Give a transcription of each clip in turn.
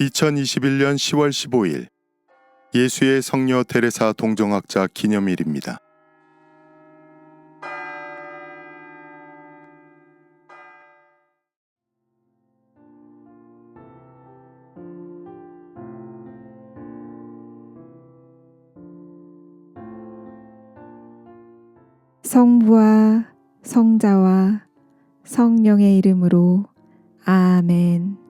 2021년 10월 15일 예수의 성녀 테레사 동정학자 기념일입니다. 성부와 성자와 성령의 이름으로 아멘.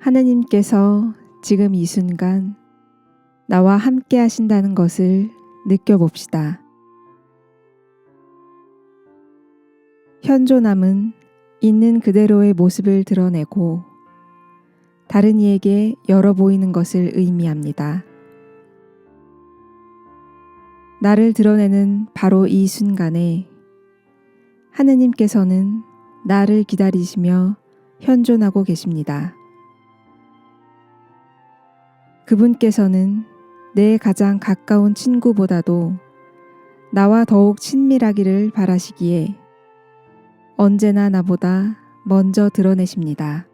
하느님께서 지금 이 순간 나와 함께 하신다는 것을 느껴봅시다. 현존함은 있는 그대로의 모습을 드러내고 다른 이에게 열어 보이는 것을 의미합니다. 나를 드러내는 바로 이 순간에 하느님께서는 나를 기다리시며 현존하고 계십니다. 그분께서는 내 가장 가까운 친구보다도 나와 더욱 친밀하기를 바라시기에 언제나 나보다 먼저 드러내십니다.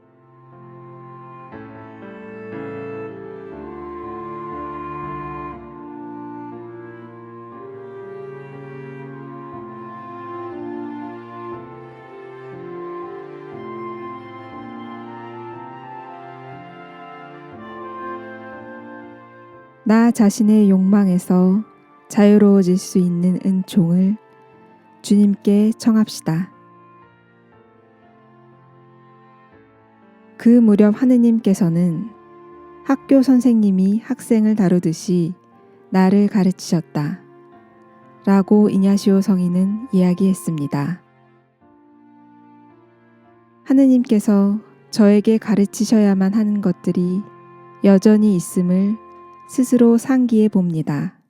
나 자신의 욕망에서 자유로워질 수 있는 은총을 주님께 청합시다. 그 무렵 하느님께서는 학교 선생님이 학생을 다루듯이 나를 가르치셨다. 라고 이냐시오 성인은 이야기했습니다. 하느님께서 저에게 가르치셔야만 하는 것들이 여전히 있음을 스스로 상기해 봅니다.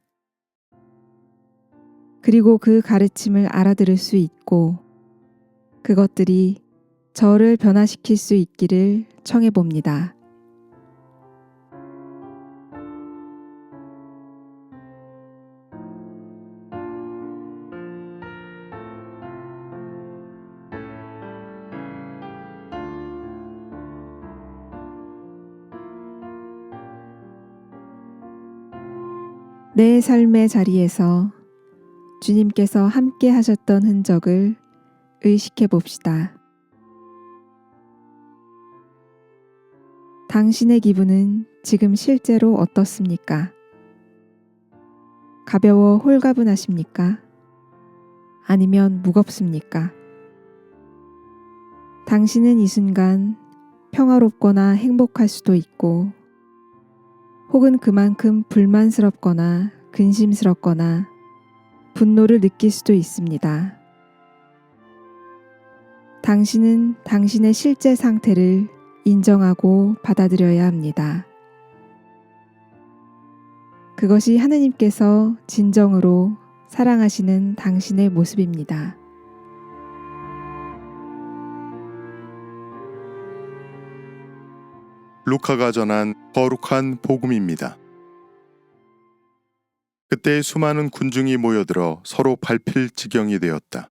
그리고 그 가르침을 알아들을 수 있고 그것들이 저를 변화시킬 수 있기를 청해 봅니다. 내 삶의 자리에서 주님께서 함께 하셨던 흔적을 의식해 봅시다. 당신의 기분은 지금 실제로 어떻습니까? 가벼워 홀가분하십니까? 아니면 무겁습니까? 당신은 이 순간 평화롭거나 행복할 수도 있고, 혹은 그만큼 불만스럽거나 근심스럽거나 분노를 느낄 수도 있습니다. 당신은 당신의 실제 상태를 인정하고 받아들여야 합니다. 그것이 하느님께서 진정으로 사랑하시는 당신의 모습입니다. 루카가 전한 거룩한 복음입니다. 그때 수많은 군중이 모여들어 서로 밟힐 지경이 되었다.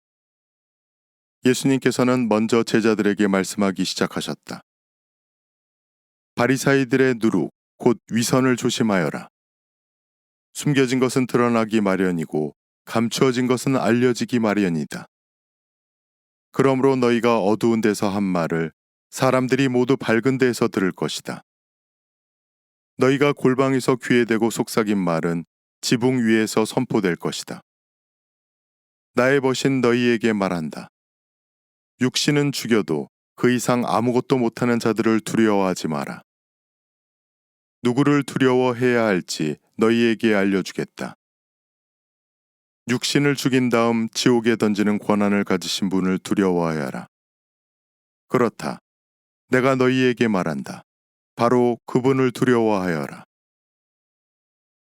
예수님께서는 먼저 제자들에게 말씀하기 시작하셨다. 바리사이들의 누룩, 곧 위선을 조심하여라. 숨겨진 것은 드러나기 마련이고 감추어진 것은 알려지기 마련이다. 그러므로 너희가 어두운 데서 한 말을 사람들이 모두 밝은 데에서 들을 것이다. 너희가 골방에서 귀에 대고 속삭인 말은 지붕 위에서 선포될 것이다. 나의 벗인 너희에게 말한다. 육신은 죽여도 그 이상 아무것도 못하는 자들을 두려워하지 마라. 누구를 두려워해야 할지 너희에게 알려주겠다. 육신을 죽인 다음 지옥에 던지는 권한을 가지신 분을 두려워하여라. 그렇다. 내가 너희에게 말한다. 바로 그분을 두려워하여라.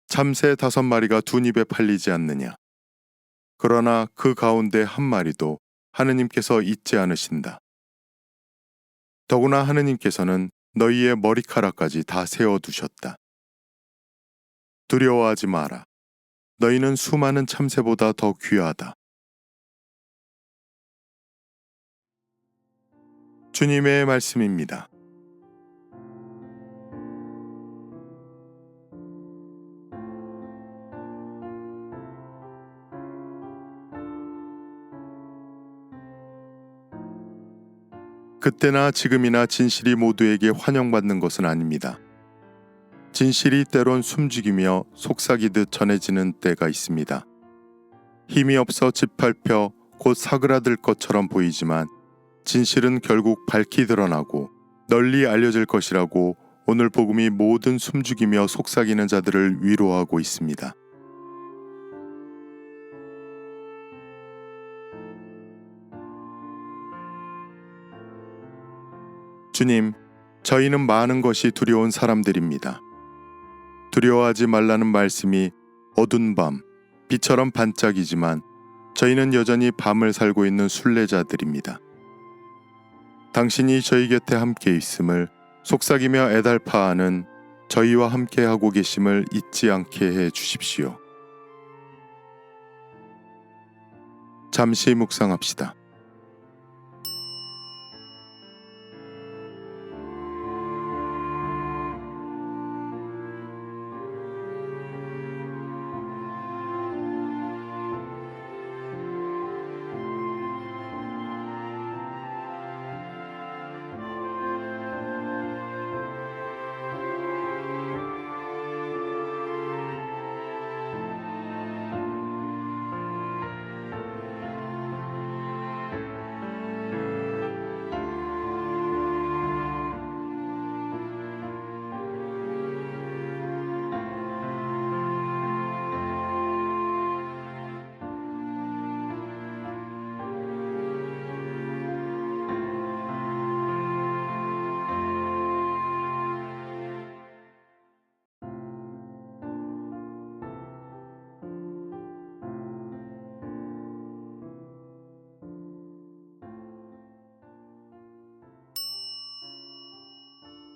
참새 다섯 마리가 두 입에 팔리지 않느냐. 그러나 그 가운데 한 마리도 하느님께서 잊지 않으신다. 더구나 하느님께서는 너희의 머리카락까지 다 세워두셨다. 두려워하지 마라. 너희는 수많은 참새보다 더 귀하다. 주님의 말씀입니다. 그때나 지금이나 진실이 모두에게 환영받는 것은 아닙니다. 진실이 때론 숨죽이며 속삭이듯 전해지는 때가 있습니다. 힘이 없어 짓밟혀 곧 사그라들 것처럼 보이지만 진실은 결국 밝히 드러나고 널리 알려질 것이라고 오늘 복음이 모든 숨죽이며 속삭이는 자들을 위로하고 있습니다. 주님, 저희는 많은 것이 두려운 사람들입니다. 두려워하지 말라는 말씀이 어두운 밤, 빛처럼 반짝이지만 저희는 여전히 밤을 살고 있는 순례자들입니다. 당신이 저희 곁에 함께 있음을 속삭이며 애달파하는 저희와 함께 하고 계심을 잊지 않게 해 주십시오. 잠시 묵상합시다.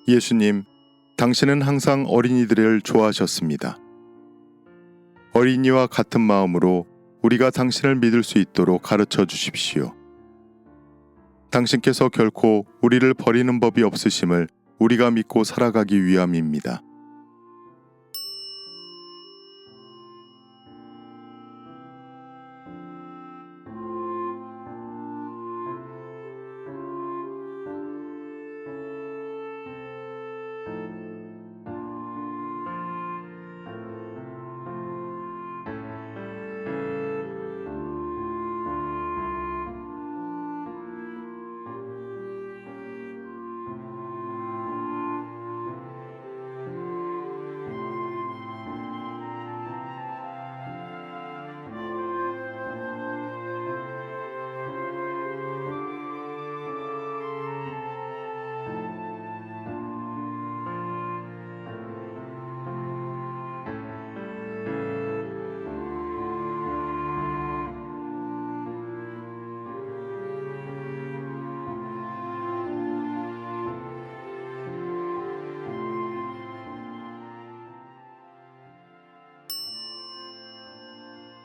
예수님, 당신은 항상 어린이들을 좋아하셨습니다. 어린이와 같은 마음으로 우리가 당신을 믿을 수 있도록 가르쳐 주십시오. 당신께서 결코 우리를 버리는 법이 없으심을 우리가 믿고 살아가기 위함입니다.